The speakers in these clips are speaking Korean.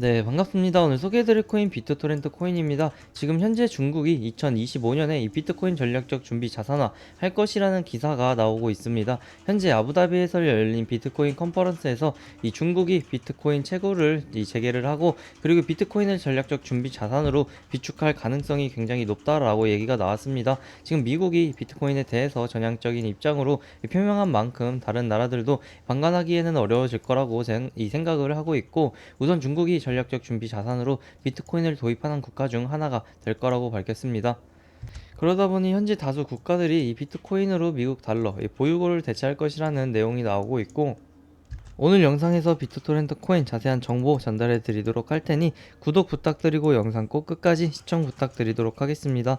네, 반갑습니다. 오늘 소개해드릴 코인 비트토렌트 코인입니다. 지금 현재 중국이 2025년에 이 비트코인 전략적 준비 자산화 할 것이라는 기사가 나오고 있습니다. 현재 아부다비에서 열린 비트코인 컨퍼런스에서 이 중국이 비트코인 채굴을 이 재개를 하고 그리고 비트코인을 전략적 준비 자산으로 비축할 가능성이 굉장히 높다라고 얘기가 나왔습니다. 지금 미국이 비트코인에 대해서 전향적인 입장으로 표명한 만큼 다른 나라들도 방관하기에는 어려워질 거라고 생- 이 생각을 하고 있고 우선 중국이 전략적 준비 자산으로 비트코인을 도입하는 국가 중 하나가 될 거라고 밝혔습니다. 그러다 보니 현재 다수 국가들이 이 비트코인으로 미국 달러 이 보유고를 대체할 것이라는 내용이 나오고 있고 오늘 영상에서 비트토렌트 코인 자세한 정보 전달해 드리도록 할 테니 구독 부탁드리고 영상 꼭 끝까지 시청 부탁드리도록 하겠습니다.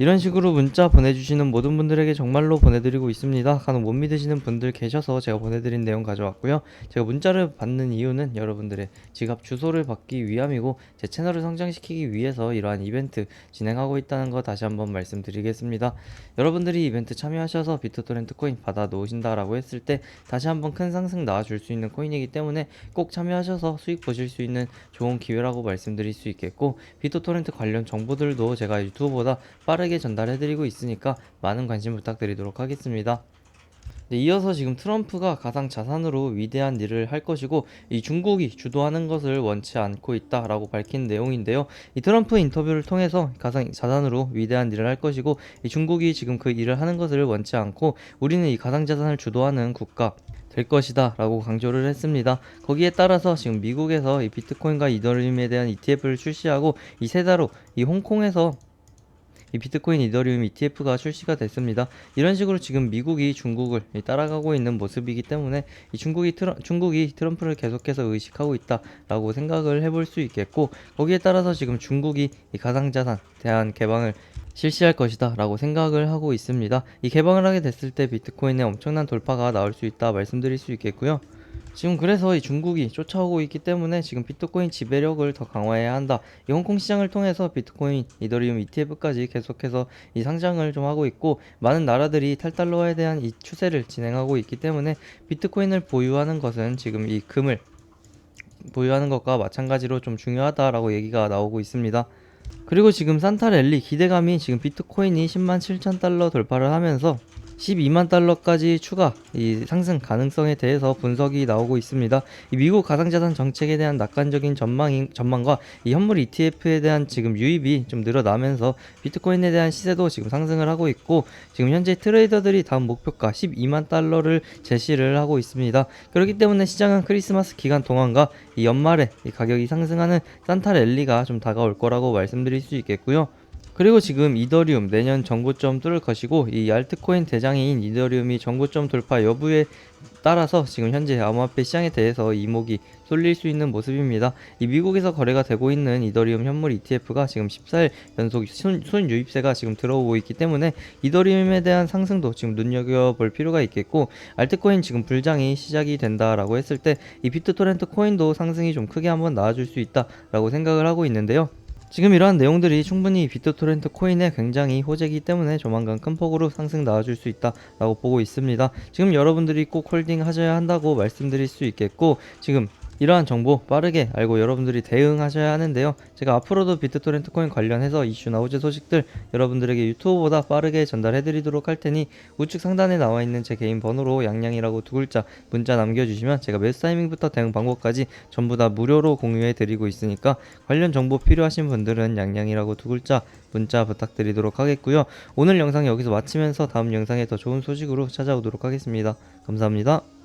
이런 식으로 문자 보내주시는 모든 분들에게 정말로 보내드리고 있습니다. 간혹 못 믿으시는 분들 계셔서 제가 보내드린 내용 가져왔고요. 제가 문자를 받는 이유는 여러분들의 지갑 주소를 받기 위함이고 제 채널을 성장시키기 위해서 이러한 이벤트 진행하고 있다는 거 다시 한번 말씀드리겠습니다. 여러분들이 이벤트 참여하셔서 비트토렌트 코인 받아 놓으신다라고 했을 때 다시 한번 큰 상승 나와줄 수 있는 코인이기 때문에 꼭 참여하셔서 수익 보실 수 있는 좋은 기회라고 말씀드릴 수 있겠고 비트토렌트 관련 정보들도 제가 유튜브보다 빠르게 전달해드리고 있으니까 많은 관심 부탁드리도록 하겠습니다. 네, 이어서 지금 트럼프가 가상 자산으로 위대한 일을 할 것이고 이 중국이 주도하는 것을 원치 않고 있다라고 밝힌 내용인데요. 이 트럼프 인터뷰를 통해서 가상 자산으로 위대한 일을 할 것이고 이 중국이 지금 그 일을 하는 것을 원치 않고 우리는 이 가상 자산을 주도하는 국가 될 것이다 라고 강조를 했습니다. 거기에 따라서 지금 미국에서 이 비트코인과 이더리움에 대한 ETF를 출시하고 이세 달후 이 홍콩에서 이 비트코인 이더리움 ETF가 출시가 됐습니다. 이런 식으로 지금 미국이 중국을 따라가고 있는 모습이기 때문에 이 중국이 트럼, 중국이 트럼프를 계속해서 의식하고 있다라고 생각을 해볼 수 있겠고 거기에 따라서 지금 중국이 이 가상자산 대한 개방을 실시할 것이다 라고 생각을 하고 있습니다. 이 개방을 하게 됐을 때 비트코인의 엄청난 돌파가 나올 수 있다 말씀드릴 수 있겠고요. 지금 그래서 이 중국이 쫓아오고 있기 때문에 지금 비트코인 지배력을 더 강화해야 한다. 이 홍콩 시장을 통해서 비트코인, 이더리움 ETF까지 계속해서 이 상장을 좀 하고 있고 많은 나라들이 탈달러화에 대한 이 추세를 진행하고 있기 때문에 비트코인을 보유하는 것은 지금 이 금을 보유하는 것과 마찬가지로 좀 중요하다라고 얘기가 나오고 있습니다. 그리고 지금 산타랠리 기대감이 지금 비트코인이 10만 7천 달러 돌파를 하면서 12만 달러까지 추가 이 상승 가능성에 대해서 분석이 나오고 있습니다. 이 미국 가상자산 정책에 대한 낙관적인 전망인 전망과 이 현물 ETF에 대한 지금 유입이 좀 늘어나면서 비트코인에 대한 시세도 지금 상승을 하고 있고 지금 현재 트레이더들이 다음 목표가 12만 달러를 제시를 하고 있습니다. 그렇기 때문에 시장은 크리스마스 기간 동안과 이 연말에 이 가격이 상승하는 산타 랠리가 좀 다가올 거라고 말씀드릴 수 있겠고요. 그리고 지금 이더리움 내년 정고점 뚫을 것이고 이 알트코인 대장인 이더리움이 정고점 돌파 여부에 따라서 지금 현재 암호화폐 시장에 대해서 이목이 쏠릴 수 있는 모습입니다. 이 미국에서 거래가 되고 있는 이더리움 현물 ETF가 지금 14일 연속 순, 순 유입세가 지금 들어오고 있기 때문에 이더리움에 대한 상승도 지금 눈여겨볼 필요가 있겠고 알트코인 지금 불장이 시작이 된다라고 했을 때 이 비트토렌트 코인도 상승이 좀 크게 한번 나와줄 수 있다라고 생각을 하고 있는데요. 지금 이러한 내용들이 충분히 비트 토렌트 코인에 굉장히 호재이기 때문에 조만간 큰 폭으로 상승 나와줄 수 있다라고 보고 있습니다. 지금 여러분들이 꼭 홀딩 하셔야 한다고 말씀드릴 수 있겠고 지금 이러한 정보 빠르게 알고 여러분들이 대응하셔야 하는데요. 제가 앞으로도 비트토렌트 코인 관련해서 이슈나 호재 소식들 여러분들에게 유튜브보다 빠르게 전달해 드리도록 할 테니 우측 상단에 나와 있는 제 개인 번호로 양양이라고 두 글자 문자 남겨주시면 제가 매수 타이밍부터 대응 방법까지 전부 다 무료로 공유해 드리고 있으니까 관련 정보 필요하신 분들은 양양이라고 두 글자 문자 부탁드리도록 하겠고요. 오늘 영상 여기서 마치면서 다음 영상에 더 좋은 소식으로 찾아오도록 하겠습니다. 감사합니다.